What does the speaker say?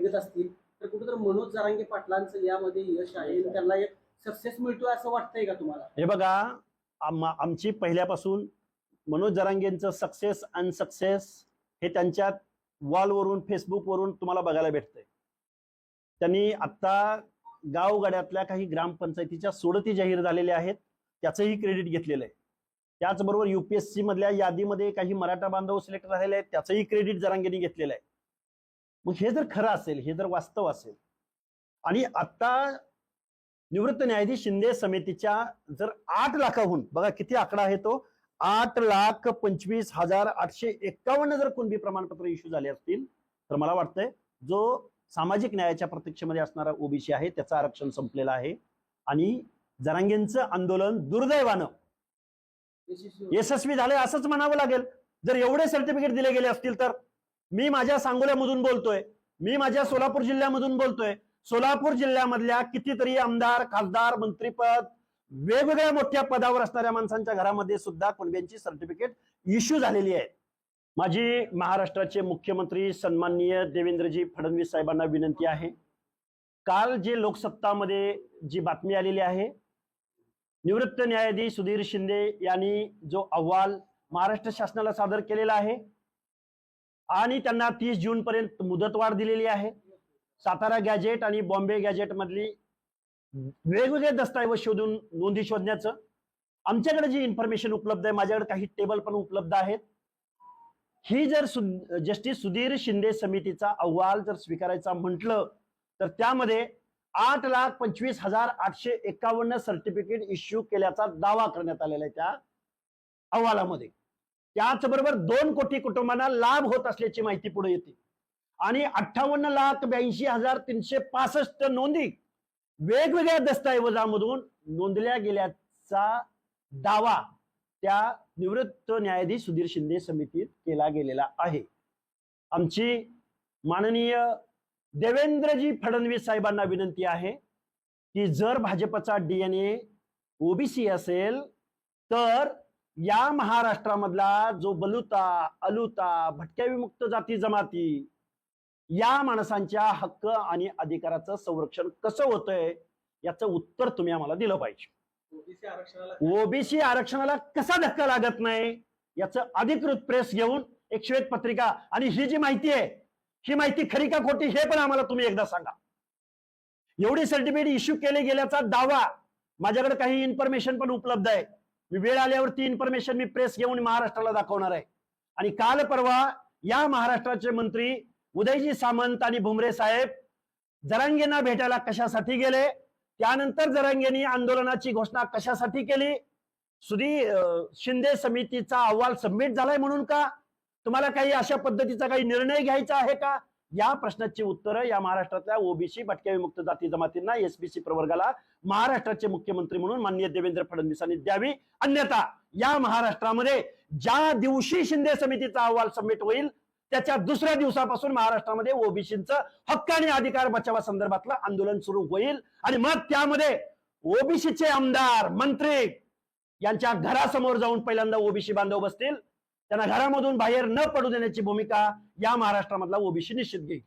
निघत असतील तर कुठेतरी मनोज जरांगे पाटलांचं यामध्ये यश आहे त्यांना एक सक्सेस मिळतोय असं वाटतंय का तुम्हाला? हे बघा आम- आमची पहिल्यापासून मनोज जरांगेंचं सक्सेस अनसक्सेस हे त्यांच्या वॉलवरून फेसबुकवरून तुम्हाला बघायला भेटतंय. त्यांनी आत्ता गावगाड्यातल्या काही ग्रामपंचायतीच्या सोडती जाहीर झालेल्या आहेत त्याचंही क्रेडिट घेतलेलं आहे. त्याचबरोबर युपीएससी मधल्या यादीमध्ये काही मराठा बांधव सिलेक्ट झालेले आहेत त्याचंही क्रेडिट जरांगेंनी घेतलेलं आहे. मग हे जर खरं असेल हे जर वास्तव असेल आणि आता निवृत्त न्यायाधीश शिंदे समितीच्या जर आठ लाखाहून बघा किती आकडा आहे तो आठ लाख पंचवीस हजार आठशे एक्कावन्न जर कुणबी प्रमाणपत्र इश्यू झाले असतील तर मला वाटतंय जो सामाजिक न्यायाच्या प्रतीक्षेमध्ये असणारा ओबीसी आहे त्याचं आरक्षण संपलेलं आहे. आणि जरांगेंचं आंदोलन दुर्दैवानं यशस्वी झालंय असंच म्हणावं लागेल. जर एवढे सर्टिफिकेट दिले गेले असतील तर. मी माझ्या सांगोल्यामधून बोलतोय. मी माझ्या सोलापूर जिल्ह्यामधून बोलतोय. सोलापूर जिल्ह्यामधल्या कितीतरी आमदार खासदार मंत्रीपद वेगवेगळ्या मोठ्या पदावर असणाऱ्या माणसांच्या घरामध्ये सुद्धा कुणब्यांची सर्टिफिकेट इश्यू झालेली आहे? माझी महाराष्ट्राचे मुख्यमंत्री सन्माननीय देवेंद्रजी फडणवीस साहेबांना विनंती आहे. काल जे लोकसत्तामध्ये जी बातमी आलेली आहे निवृत्त न्यायाधीश सुधीर शिंदे यांनी जो अहवाल महाराष्ट्र शासनाला सादर केलेला आहे आणि त्यांना तीस जून पर्यंत मुदतवाढ दिलेली आहे. सातारा गॅजेट आणि बॉम्बे गॅजेट मधली वेगवेगळे दस्तऐवज शोधून नोंदी शोधण्याचं आमच्याकडे जी इन्फॉर्मेशन उपलब्ध आहे माझ्याकडे काही टेबल पण उपलब्ध आहेत. ही जर सु- जस्टिस सुधीर शिंदे समितीचा अहवाल जर स्वीकारायचा म्हटलं तर त्यामध्ये आठ लाख पंचवीस हजार आठशे एकावन्न सर्टिफिकेट इश्यू केल्याचा दावा करण्यात आलेला आहे त्या अहवालामध्ये. त्याचबरोबर दोन कोटी कुटुंबांना लाभ होत असल्याची माहिती पुढे येते. आणि अठ्ठावन्न लाख ब्याऐंशी हजार तीनशे पासष्ट नोंदी वेगवेगळ्या दस्तऐवजामधून नोंदल्या गेल्याचा दावा त्या निवृत्त न्यायाधीश सुधीर शिंदे समितीत केला गेलेला आहे. आमची माननीय देवेंद्रजी फडणवीस साहेबांना विनंती आहे की जर भाजपचा डीएनए ओबीसी असेल तर या महाराष्ट्रामधला जो बलुता अलुता भटक्या विमुक्त जाती जमाती या माणसांच्या हक्क आणि अधिकाराचं संरक्षण कसं होतंय याचं उत्तर तुम्ही आम्हाला दिलं पाहिजे. ओबीसी आरक्षणाला ओबीसी आरक्षणाला कसा धक्का लागत नाही याचं अधिकृत प्रेस घेऊन एक श्वेत पत्रिका आणि ही जी माहिती आहे ही माहिती खरी का खोटी हे पण आम्हाला तुम्ही एकदा सांगा. एवढी सर्टिफिकेट इश्यू केले गेल्याचा दावा माझ्याकडे काही इन्फॉर्मेशन पण उपलब्ध आहे. मी वेळ आल्यावर ती इन्फॉर्मेशन मी प्रेस घेऊन महाराष्ट्राला दाखवणार आहे. आणि काल परवा या महाराष्ट्राचे मंत्री उदयजी सामंत आणि भुमरे साहेब जरांगेंना भेटायला कशासाठी गेले? त्यानंतर जरांगेंनी आंदोलनाची घोषणा कशासाठी केली? सुधी शिंदे समितीचा अहवाल सबमिट झालाय म्हणून का? तुम्हाला काही अशा पद्धतीचा काही निर्णय घ्यायचा आहे का? या प्रश्नाची उत्तरं या महाराष्ट्रातल्या ओबीसी भटक्या विमुक्त जाती जमातींना एसबीसी प्रवर्गाला महाराष्ट्राचे मुख्यमंत्री म्हणून माननीय देवेंद्र फडणवीसांनी द्यावी. अन्यथा या महाराष्ट्रामध्ये ज्या दिवशी शिंदे समितीचा अहवाल सबमिट होईल त्याच्या दुसऱ्या दिवसापासून महाराष्ट्रामध्ये ओबीसीचं हक्क आणि अधिकार बचावा संदर्भातलं आंदोलन सुरू होईल. आणि मग त्यामध्ये ओबीसीचे आमदार मंत्री यांच्या घरासमोर जाऊन पहिल्यांदा ओबीसी बांधव बसतील. त्यांना घरामधून बाहेर न पडू देण्याची भूमिका या महाराष्ट्रामधला ओबीसी निश्चित घेईल.